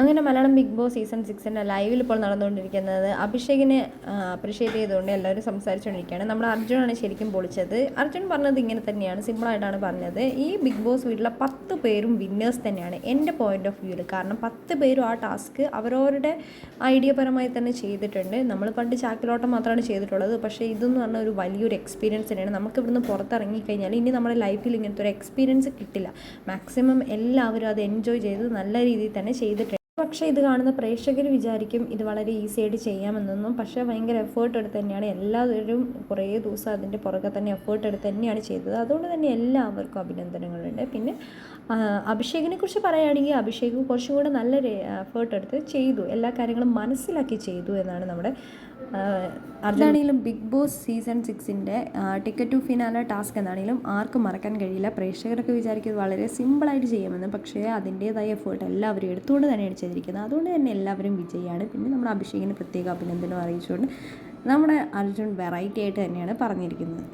അങ്ങനെ Malayalam Bigg Boss season സിക്സിന്റെ ലൈവിൽ ഇപ്പോൾ നടന്നുകൊണ്ടിരിക്കുന്നത് അഭിഷേകിനെ അപ്രിഷ്യേറ്റ് ചെയ്തുകൊണ്ട് എല്ലാവരും സംസാരിച്ചുകൊണ്ടിരിക്കുകയാണ്. നമ്മുടെ അർജുനാണ് ശരിക്കും പൊളിച്ചത്. അർജുൻ പറഞ്ഞത് ഇങ്ങനെ തന്നെയാണ് സിമ്പിളായിട്ടാണ് പറഞ്ഞത്. ഈ ബിഗ് ബോസ് വീട്ടിലെ പത്ത് പേരും വിന്നേഴ്സ് തന്നെയാണ്. എന്റെ പോയിന്റ് ഓഫ് വ്യൂവിൽ കാരണം പത്ത് പേരും ആ ടാസ്ക് അവരവരുടെ ഐഡിയ പരമായി തന്നെ ചെയ്തിട്ടുണ്ട്. നമ്മൾ പണ്ട് ചാക്കിലോട്ടം മാത്രമാണ് ചെയ്തിട്ടുള്ളത്. പക്ഷേ ഇതെന്ന് പറഞ്ഞാൽ ഒരു വലിയൊരു എക്സ്പീരിയൻസ് തന്നെയാണ്. നമുക്ക് ഇവിടുന്ന് പുറത്തിറങ്ങിക്കഴിഞ്ഞാൽ ഇനി നമ്മുടെ ലൈഫിൽ ഇങ്ങനത്തെ ഒരു എക്സ്പീരിയൻസ് കിട്ടില്ല. മാക്സിമം എല്ലാവരും അത് എൻജോയ് ചെയ്ത് നല്ല രീതിയിൽ തന്നെ ചെയ്തിട്ടുണ്ട്. പക്ഷേ ഇത് കാണുന്ന പ്രേക്ഷകർ വിചാരിക്കും ഇത് വളരെ ഈസി ആയിട്ട് ചെയ്യാമെന്നൊന്നും. പക്ഷേ ഭയങ്കര എഫേർട്ട് എടുത്ത് തന്നെയാണ്. എല്ലാവരും കുറേ ദിവസം അതിന്റെ പുറകെ തന്നെ എഫേർട്ട് എടുത്ത് തന്നെയാണ് ചെയ്തത്. അതുകൊണ്ട് തന്നെ എല്ലാവർക്കും അഭിനന്ദനങ്ങളുണ്ട്. പിന്നെ അഭിഷേകിനെ കുറിച്ച് പറയുകയാണെങ്കിൽ അഭിഷേക് കുറച്ചും കൂടെ നല്ലൊരു എഫേർട്ട് എടുത്ത് ചെയ്തു. എല്ലാ കാര്യങ്ങളും മനസ്സിലാക്കി ചെയ്തു എന്നാണ് നമ്മുടെ അതാണെങ്കിലും ബിഗ് ബോസ് സീസൺ സിക്സിന്റെ ടിക്കറ്റ് ടു ഫിനാല ടാസ്ക് എന്നാണെങ്കിലും ആർക്കും മറക്കാൻ കഴിയില്ല. പ്രേക്ഷകരൊക്കെ വിചാരിക്കുന്നത് വളരെ സിമ്പിളായിട്ട് ചെയ്യാമെന്ന്. പക്ഷേ അതിന്റേതായ എഫേർട്ട് എല്ലാവരും എടുത്തുകൊണ്ട് തന്നെയാണ് ചെയ്തിരിക്കുന്നത്. അതുകൊണ്ട് തന്നെ എല്ലാവരും വിജയിയാണ്. പിന്നെ നമ്മുടെ അഭിഷേകിന് പ്രത്യേക അഭിനന്ദനം അറിയിച്ചുകൊണ്ട് നമ്മുടെ അർജുൻ വെറൈറ്റി ആയിട്ട് തന്നെയാണ് പറഞ്ഞിരിക്കുന്നത്.